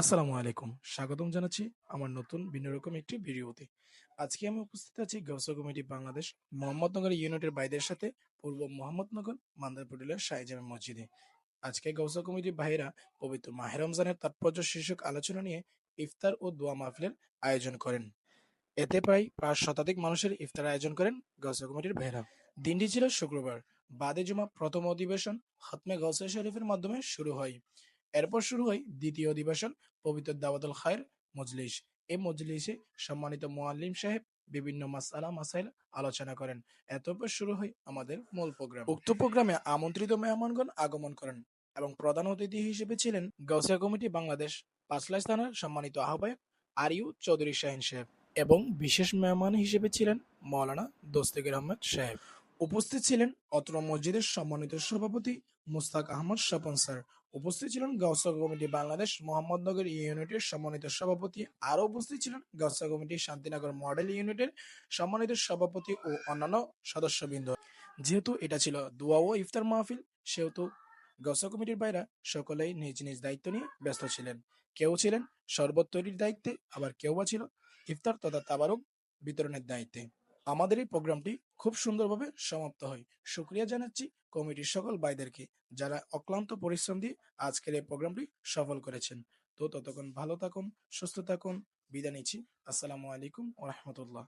আসসালামু আলাইকুম। স্বাগতম জানাচ্ছি আমার নতুন ভিন্ন রকম একটি ভিডিওতে। আজকে আমি উপস্থিত আছি গাউসা কমিটি বাংলাদেশ মোহাম্মদনগর ইউনিটের বাইদের সাথে পূর্ব মোহাম্মদনগর মান্দারপুরের শাহজামে মসজিদে। আজকে গাউসা কমিটির ভাইরা পবিত্র মাহে রমজানের তাৎপর্য শীর্ষক আলোচনা নিয়ে ইফতার ও দোয়া মাহফিলের আয়োজন করেন। এতে প্রায় পাঁচ শতাধিক মানুষের ইফতার আয়োজন করেন গাউসা কমিটির ভাইরা দিনটি ছিল শুক্রবার। বাদে জুমা প্রথম অধিবেশন হতমে গাউসা শরীফের মাধ্যমে শুরু হয়। এরপর শুরু হয় দ্বিতীয় অধিবেশন, পবিত্র দাওয়াতুল খায়ের মজলিস। এই মজলিসে সম্মানিত মোয়াল্লিম সাহেব বিভিন্ন মাসালা মাসাইল আলোচনা করেন। এতপর শুরু হয় আমাদের মূল প্রোগ্রাম। উক্ত প্রোগ্রামে আমন্ত্রিত মেহমানগণ আগমন করেন এবং প্রধান অতিথি হিসেবে ছিলেন গাউসিয়া কমিটি বাংলাদেশ পাঁচলাই থানার সম্মানিত আহ্বায়ক আরিউ চৌধুরী শাহিন সাহেব এবং বিশেষ মেহমান হিসেবে ছিলেন মৌলানা দোস্তেগির আহমেদ সাহেব। উপস্থিত ছিলেন অত্র মসজিদের সম্মানিত সভাপতি মুস্তাক আহমদ স্বপন স্যার উপস্থিত ছিলেন গাউসা কমিটি বাংলাদেশ মোহাম্মদনগর ইউনিটের সম্মানিত সভাপতি। আরও উপস্থিত ছিলেন গাউসা কমিটি শান্তিনগর মডেল ইউনিটের সম্মানিত সভাপতি ও অন্যান্য সদস্যবৃন্দ। যেহেতু এটা ছিল দোয়া ও ইফতার মাহফিল, সেহেতু গাউসা কমিটির বাইরা সকলেই নিজ নিজ দায়িত্ব নিয়ে ব্যস্ত ছিলেন। কেউ ছিলেন শরবত তৈরির দায়িত্বে, আবার কেউ বা ছিল ইফতার তথা তাবারক বিতরণের দায়িত্বে। আমাদের এই প্রোগ্রামটি খুব সুন্দরভাবে সমাপ্ত হয়। শুক্রিয়া জানাচ্ছি কমিটির সকল ভাইদেরকে যারা অক্লান্ত পরিশ্রম দিয়ে আজকের এই প্রোগ্রামটি সফল করেছেন। তো ততক্ষণ ভালো থাকুন, সুস্থ থাকুন, বিদায় নিচ্ছি। আসসালামু আলাইকুম ও রহমতুল্লাহ।